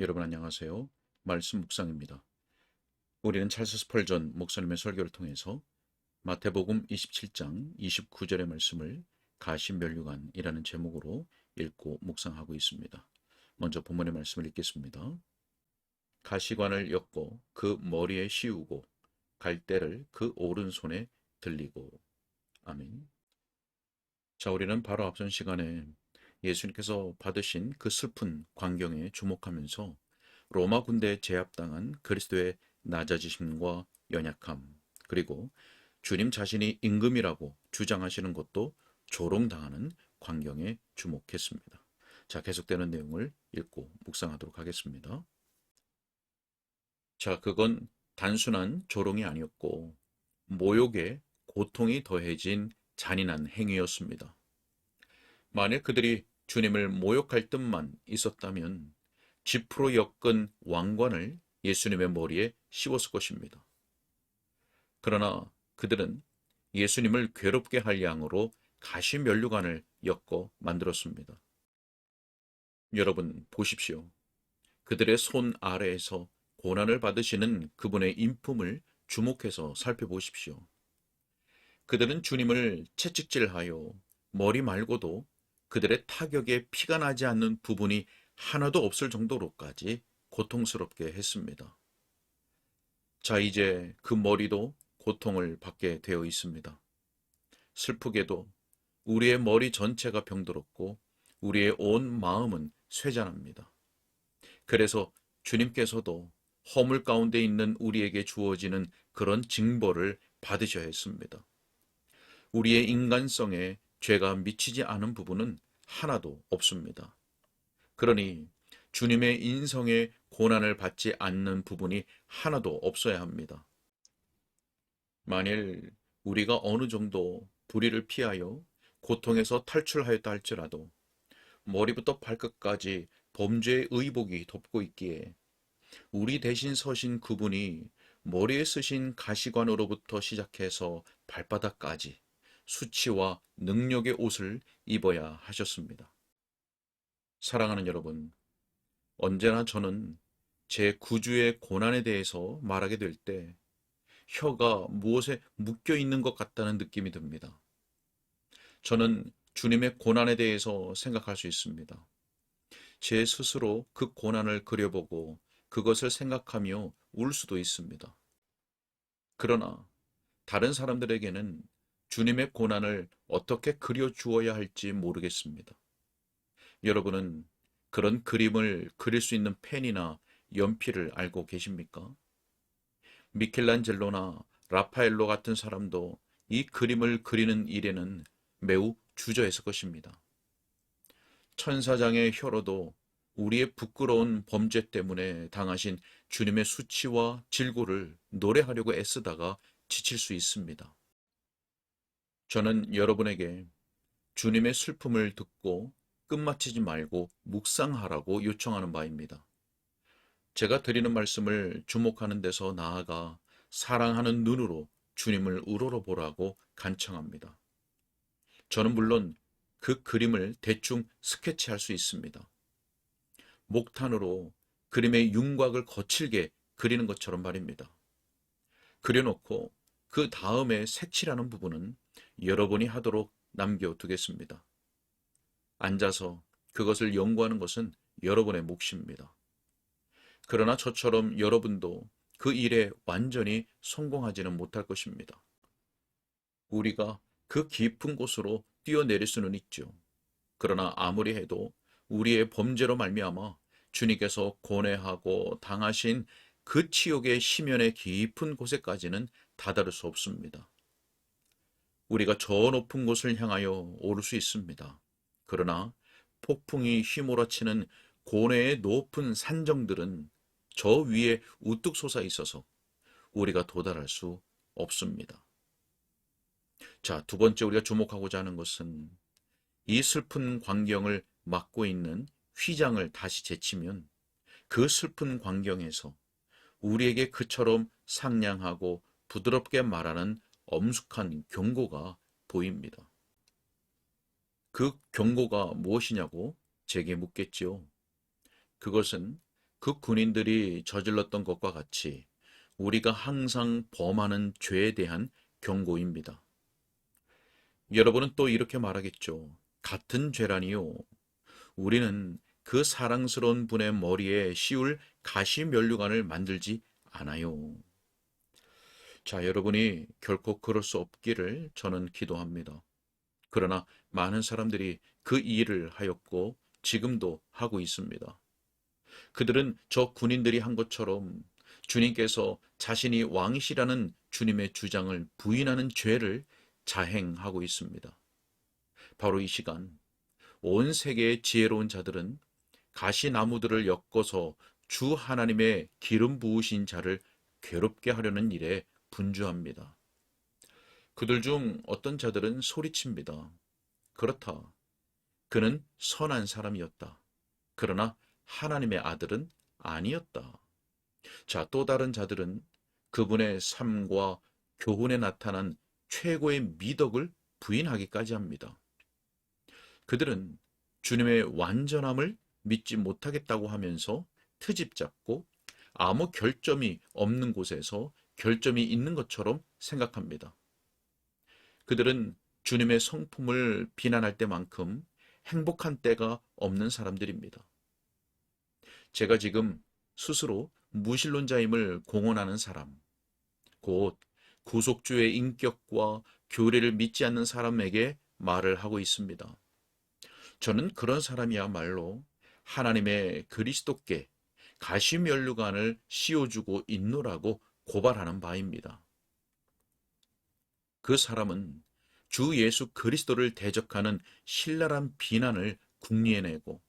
여러분 안녕하세요. 말씀 묵상입니다. 우리는 찰스 스펄전 목사님의 설교를 통해서 마태복음 27장 29절의 말씀을 가시면류관이라는 제목으로 읽고 묵상하고 있습니다. 먼저 본문의 말씀을 읽겠습니다. 가시관을 엮고 그 머리에 씌우고 갈대를 그 오른손에 들리고 아멘. 자, 우리는 바로 앞선 시간에 예수님께서 받으신 그 슬픈 광경에 주목하면서 로마 군대에 제압당한 그리스도의 낮아지심과 연약함, 그리고 주님 자신이 임금이라고 주장하시는 것도 조롱당하는 광경에 주목했습니다. 자, 계속되는 내용을 읽고 묵상하도록 하겠습니다. 자, 그건 단순한 조롱이 아니었고 모욕에 고통이 더해진 잔인한 행위였습니다. 만일 그들이 주님을 모욕할 뜻만 있었다면 지프로 엮은 왕관을 예수님의 머리에 씌웠을 것입니다. 그러나 그들은 예수님을 괴롭게 할 양으로 가시면류관을 엮어 만들었습니다. 여러분 보십시오. 그들의 손 아래에서 고난을 받으시는 그분의 인품을 주목해서 살펴보십시오. 그들은 주님을 채찍질하여 머리 말고도 그들의 타격에 피가 나지 않는 부분이 하나도 없을 정도로까지 고통스럽게 했습니다. 자, 이제 그 머리도 고통을 받게 되어 있습니다. 슬프게도 우리의 머리 전체가 병들었고 우리의 온 마음은 쇠잔합니다. 그래서 주님께서도 허물 가운데 있는 우리에게 주어지는 그런 징벌을 받으셔야 했습니다. 우리의 인간성에 죄가 미치지 않은 부분은 하나도 없습니다. 그러니 주님의 인성에 고난을 받지 않는 부분이 하나도 없어야 합니다. 만일 우리가 어느 정도 불의를 피하여 고통에서 탈출하였다 할지라도 머리부터 발끝까지 범죄의 의복이 덮고 있기에 우리 대신 서신 그분이 머리에 쓰신 가시관으로부터 시작해서 발바닥까지 수치와 능력의 옷을 입어야 하셨습니다. 사랑하는 여러분, 언제나 저는 제 구주의 고난에 대해서 말하게 될 때 혀가 무엇에 묶여 있는 것 같다는 느낌이 듭니다. 저는 주님의 고난에 대해서 생각할 수 있습니다. 제 스스로 그 고난을 그려보고 그것을 생각하며 울 수도 있습니다. 그러나 다른 사람들에게는 주님의 고난을 어떻게 그려주어야 할지 모르겠습니다. 여러분은 그런 그림을 그릴 수 있는 펜이나 연필을 알고 계십니까? 미켈란젤로나 라파엘로 같은 사람도 이 그림을 그리는 일에는 매우 주저했을 것입니다. 천사장의 혀로도 우리의 부끄러운 범죄 때문에 당하신 주님의 수치와 질고를 노래하려고 애쓰다가 지칠 수 있습니다. 저는 여러분에게 주님의 슬픔을 듣고 끝마치지 말고 묵상하라고 요청하는 바입니다. 제가 드리는 말씀을 주목하는 데서 나아가 사랑하는 눈으로 주님을 우러러보라고 간청합니다. 저는 물론 그 그림을 대충 스케치할 수 있습니다. 목탄으로 그림의 윤곽을 거칠게 그리는 것처럼 말입니다. 그려놓고 그 다음에 색칠하는 부분은 여러분이 하도록 남겨두겠습니다. 앉아서 그것을 연구하는 것은 여러분의 몫입니다. 그러나 저처럼 여러분도 그 일에 완전히 성공하지는 못할 것입니다. 우리가 그 깊은 곳으로 뛰어내릴 수는 있죠. 그러나 아무리 해도 우리의 범죄로 말미암아 주님께서 고뇌하고 당하신 그 치욕의 심연의 깊은 곳에까지는 다다를 수 없습니다. 우리가 저 높은 곳을 향하여 오를 수 있습니다. 그러나 폭풍이 휘몰아치는 고뇌의 높은 산정들은 저 위에 우뚝 솟아 있어서 우리가 도달할 수 없습니다. 자, 두 번째 우리가 주목하고자 하는 것은 이 슬픈 광경을 막고 있는 휘장을 다시 제치면 그 슬픈 광경에서 우리에게 그처럼 상냥하고 부드럽게 말하는 엄숙한 경고가 보입니다. 그 경고가 무엇이냐고 제게 묻겠지요. 그것은 그 군인들이 저질렀던 것과 같이 우리가 항상 범하는 죄에 대한 경고입니다. 여러분은 또 이렇게 말하겠죠. 같은 죄라니요. 우리는 그 사랑스러운 분의 머리에 씌울 가시 면류관을 만들지 않아요. 자, 여러분이 결코 그럴 수 없기를 저는 기도합니다. 그러나 많은 사람들이 그 일을 하였고 지금도 하고 있습니다. 그들은 저 군인들이 한 것처럼 주님께서 자신이 왕이시라는 주님의 주장을 부인하는 죄를 자행하고 있습니다. 바로 이 시간 온 세계의 지혜로운 자들은 가시나무들을 엮어서 주 하나님의 기름 부으신 자를 괴롭게 하려는 일에 분주합니다. 그들 중 어떤 자들은 소리칩니다. 그렇다. 그는 선한 사람이었다. 그러나 하나님의 아들은 아니었다. 자, 또 다른 자들은 그분의 삶과 교훈에 나타난 최고의 미덕을 부인하기까지 합니다. 그들은 주님의 완전함을 믿지 못하겠다고 하면서 트집 잡고 아무 결점이 없는 곳에서 결점이 있는 것처럼 생각합니다. 그들은 주님의 성품을 비난할 때만큼 행복한 때가 없는 사람들입니다. 제가 지금 스스로 무신론자임을 공언하는 사람, 곧 구속주의 인격과 교리를 믿지 않는 사람에게 말을 하고 있습니다. 저는 그런 사람이야말로 하나님의 그리스도께 가시면류관을 씌워주고 있노라고 고발하는 바입니다. 그 사람은 주 예수 그리스도를 대적하는 신랄한 비난을 궁리해내고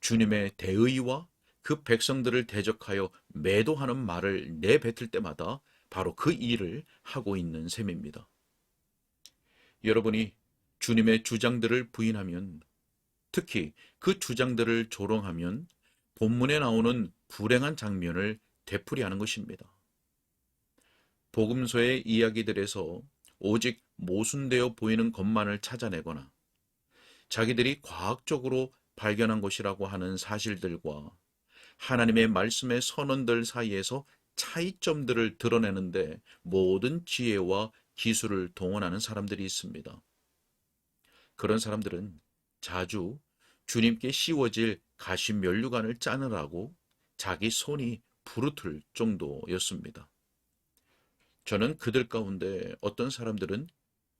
주님의 대의와 그 백성들을 대적하여 매도하는 말을 내뱉을 때마다 바로 그 일을 하고 있는 셈입니다. 여러분이 주님의 주장들을 부인하면 특히 그 주장들을 조롱하면 본문에 나오는 불행한 장면을 되풀이하는 것입니다. 복음서의 이야기들에서 오직 모순되어 보이는 것만을 찾아내거나 자기들이 과학적으로 발견한 것이라고 하는 사실들과 하나님의 말씀의 선언들 사이에서 차이점들을 드러내는데 모든 지혜와 기술을 동원하는 사람들이 있습니다. 그런 사람들은 자주 주님께 씌워질 가시 면류관을 짜느라고 자기 손이 부르틀 정도였습니다. 저는 그들 가운데 어떤 사람들은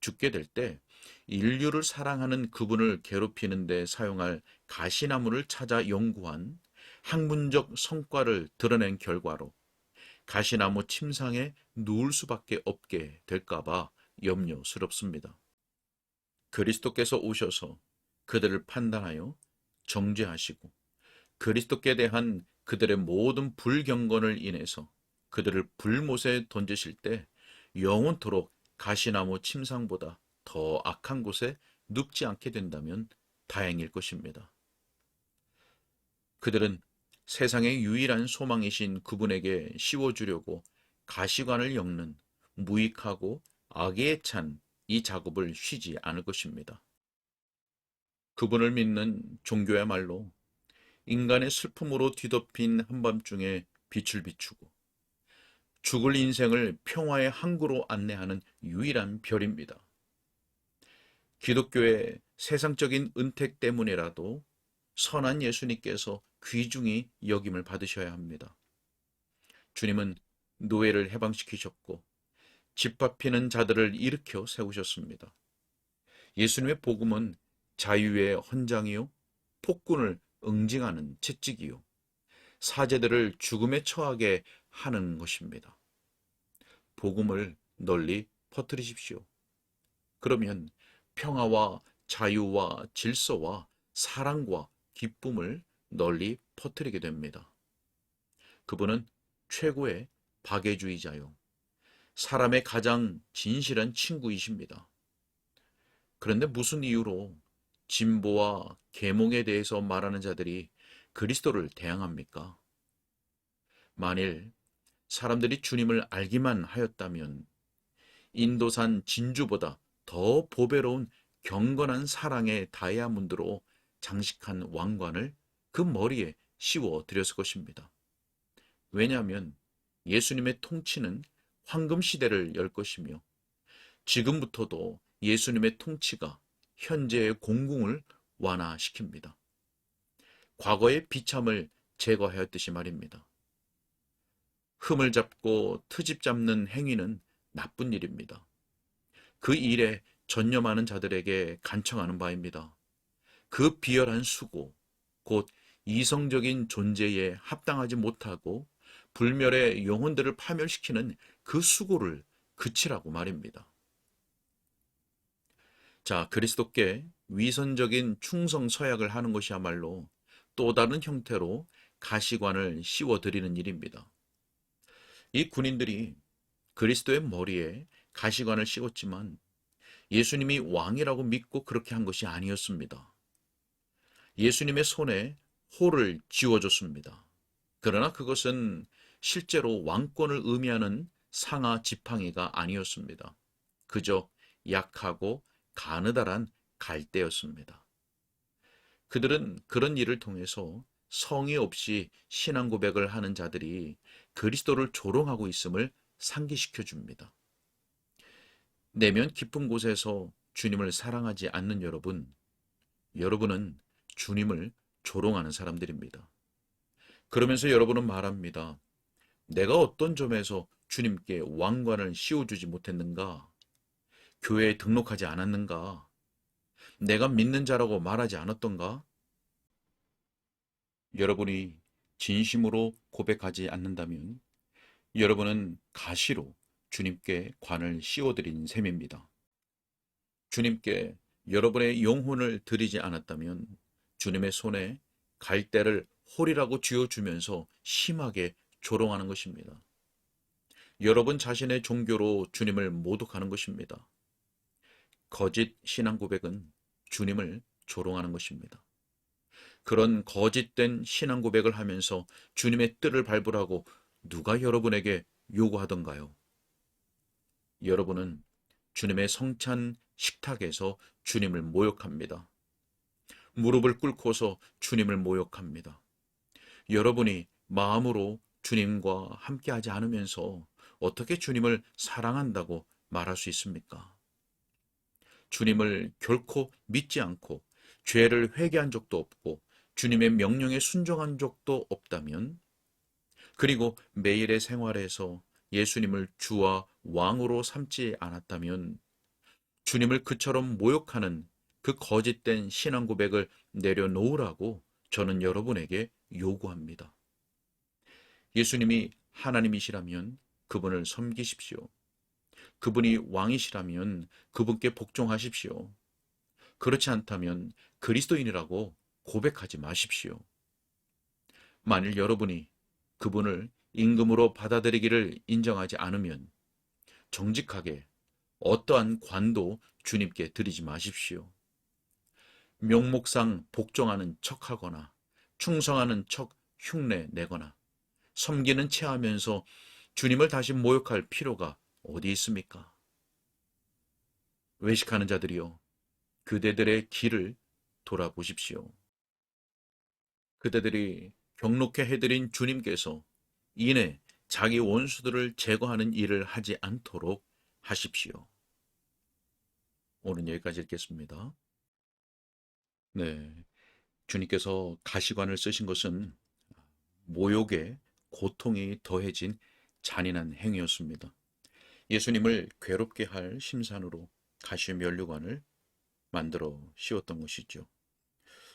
죽게 될 때 인류를 사랑하는 그분을 괴롭히는 데 사용할 가시나무를 찾아 연구한 학문적 성과를 드러낸 결과로 가시나무 침상에 누울 수밖에 없게 될까봐 염려스럽습니다. 그리스도께서 오셔서 그들을 판단하여 정죄하시고 그리스도께 대한 그들의 모든 불경건을 인해서 그들을 불못에 던지실 때 영원토록 가시나무 침상보다 더 악한 곳에 눕지 않게 된다면 다행일 것입니다. 그들은 세상의 유일한 소망이신 그분에게 씌워주려고 가시관을 엮는 무익하고 악에 찬 이 작업을 쉬지 않을 것입니다. 그분을 믿는 종교야말로 인간의 슬픔으로 뒤덮인 한밤중에 빛을 비추고 죽을 인생을 평화의 항구로 안내하는 유일한 별입니다. 기독교의 세상적인 은택 때문에라도 선한 예수님께서 귀중히 여김을 받으셔야 합니다. 주님은 노예를 해방시키셨고 집합히는 자들을 일으켜 세우셨습니다. 예수님의 복음은 자유의 헌장이요 폭군을 응징하는 채찍이요 사제들을 죽음에 처하게 하는 것입니다. 복음을 널리 퍼뜨리십시오. 그러면 평화와 자유와 질서와 사랑과 기쁨을 널리 퍼뜨리게 됩니다. 그분은 최고의 박애주의자요. 사람의 가장 진실한 친구이십니다. 그런데 무슨 이유로 진보와 계몽에 대해서 말하는 자들이 그리스도를 대항합니까? 만일 사람들이 주님을 알기만 하였다면 인도산 진주보다 더 보배로운 경건한 사랑의 다이아몬드로 장식한 왕관을 그 머리에 씌워 드렸을 것입니다. 왜냐하면 예수님의 통치는 황금 시대를 열 것이며 지금부터도 예수님의 통치가 현재의 공궁을 완화시킵니다. 과거의 비참을 제거하였듯이 말입니다. 흠을 잡고 트집 잡는 행위는 나쁜 일입니다. 그 일에 전념하는 자들에게 간청하는 바입니다. 그 비열한 수고, 곧 이성적인 존재에 합당하지 못하고 불멸의 영혼들을 파멸시키는 그 수고를 그치라고 말입니다. 자, 그리스도께 위선적인 충성 서약을 하는 것이야말로 또 다른 형태로 가시관을 씌워드리는 일입니다. 이 군인들이 그리스도의 머리에 가시관을 씌웠지만 예수님이 왕이라고 믿고 그렇게 한 것이 아니었습니다. 예수님의 손에 호를 쥐어줬습니다. 그러나 그것은 실제로 왕권을 의미하는 상하 지팡이가 아니었습니다. 그저 약하고 가느다란 갈대였습니다. 그들은 그런 일을 통해서 성의 없이 신앙 고백을 하는 자들이 그리스도를 조롱하고 있음을 상기시켜 줍니다. 내면 깊은 곳에서 주님을 사랑하지 않는 여러분, 여러분은 주님을 조롱하는 사람들입니다. 그러면서 여러분은 말합니다. 내가 어떤 점에서 주님께 왕관을 씌워주지 못했는가? 교회에 등록하지 않았는가? 내가 믿는 자라고 말하지 않았던가? 여러분이 진심으로 고백하지 않는다면 여러분은 가시로 주님께 관을 씌워드린 셈입니다. 주님께 여러분의 영혼을 드리지 않았다면 주님의 손에 갈대를 홀이라고 쥐어주면서 심하게 조롱하는 것입니다. 여러분 자신의 종교로 주님을 모독하는 것입니다. 거짓 신앙 고백은 주님을 조롱하는 것입니다. 그런 거짓된 신앙 고백을 하면서 주님의 뜻을 발부하고 누가 여러분에게 요구하던가요? 여러분은 주님의 성찬 식탁에서 주님을 모욕합니다. 무릎을 꿇고서 주님을 모욕합니다. 여러분이 마음으로 주님과 함께하지 않으면서 어떻게 주님을 사랑한다고 말할 수 있습니까? 주님을 결코 믿지 않고 죄를 회개한 적도 없고 주님의 명령에 순종한 적도 없다면 그리고 매일의 생활에서 예수님을 주와 왕으로 삼지 않았다면 주님을 그처럼 모욕하는 그 거짓된 신앙 고백을 내려놓으라고 저는 여러분에게 요구합니다. 예수님이 하나님이시라면 그분을 섬기십시오. 그분이 왕이시라면 그분께 복종하십시오. 그렇지 않다면 그리스도인이라고 고백하지 마십시오. 만일 여러분이 그분을 임금으로 받아들이기를 인정하지 않으면 정직하게 어떠한 관도 주님께 드리지 마십시오. 명목상 복종하는 척하거나 충성하는 척 흉내 내거나 섬기는 채 하면서 주님을 다시 모욕할 필요가 어디 있습니까? 외식하는 자들이요. 그대들의 길을 돌아보십시오. 그대들이 경록해 해드린 주님께서 이내 자기 원수들을 제거하는 일을 하지 않도록 하십시오. 오늘 여기까지 읽겠습니다. 네. 주님께서 가시관을 쓰신 것은 모욕에 고통이 더해진 잔인한 행위였습니다. 예수님을 괴롭게 할 심산으로 가시 면류관을 만들어 씌웠던 것이죠.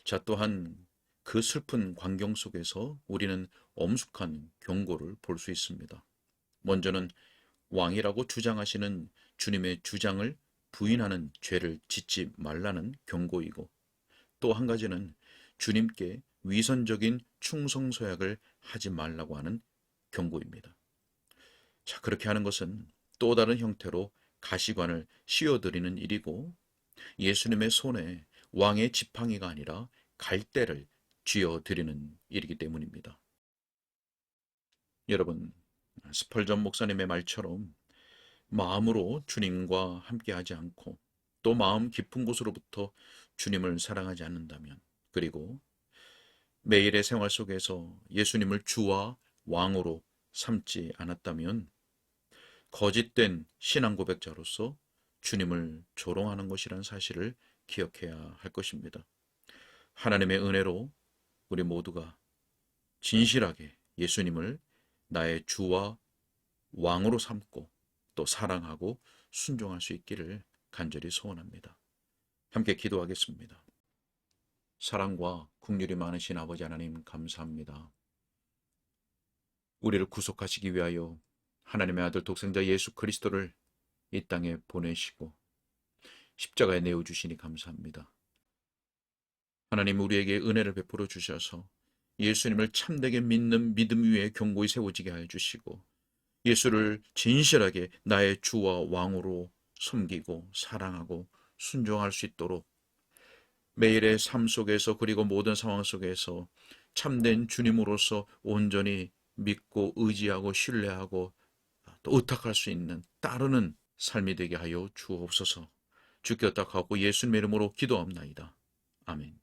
자, 또한 그 슬픈 광경 속에서 우리는 엄숙한 경고를 볼 수 있습니다. 먼저는 왕이라고 주장하시는 주님의 주장을 부인하는 죄를 짓지 말라는 경고이고 또 한 가지는 주님께 위선적인 충성서약을 하지 말라고 하는 경고입니다. 자, 그렇게 하는 것은 또 다른 형태로 가시관을 씌워드리는 일이고 예수님의 손에 왕의 지팡이가 아니라 갈대를 쥐어 드리는 일이기 때문입니다. 여러분, 스펄전 목사님의 말처럼 마음으로 주님과 함께하지 않고 또 마음 깊은 곳으로부터 주님을 사랑하지 않는다면 그리고 매일의 생활 속에서 예수님을 주와 왕으로 삼지 않았다면 거짓된 신앙 고백자로서 주님을 조롱하는 것이란 사실을 기억해야 할 것입니다. 하나님의 은혜로 우리 모두가 진실하게 예수님을 나의 주와 왕으로 삼고 또 사랑하고 순종할 수 있기를 간절히 소원합니다. 함께 기도하겠습니다. 사랑과 국률이 많으신 아버지 하나님 감사합니다. 우리를 구속하시기 위하여 하나님의 아들 독생자 예수 그리스도를 이 땅에 보내시고 십자가에 내어 주시니 감사합니다. 하나님 우리에게 은혜를 베풀어 주셔서 예수님을 참되게 믿는 믿음 위에 경고히 세워지게 하여 주시고 예수를 진실하게 나의 주와 왕으로 섬기고 사랑하고 순종할 수 있도록 매일의 삶 속에서 그리고 모든 상황 속에서 참된 주님으로서 온전히 믿고 의지하고 신뢰하고 또 의탁할 수 있는 따르는 삶이 되게 하여 주옵소서. 주께 딱 하고 예수님의 이름으로 기도합나이다. 아멘.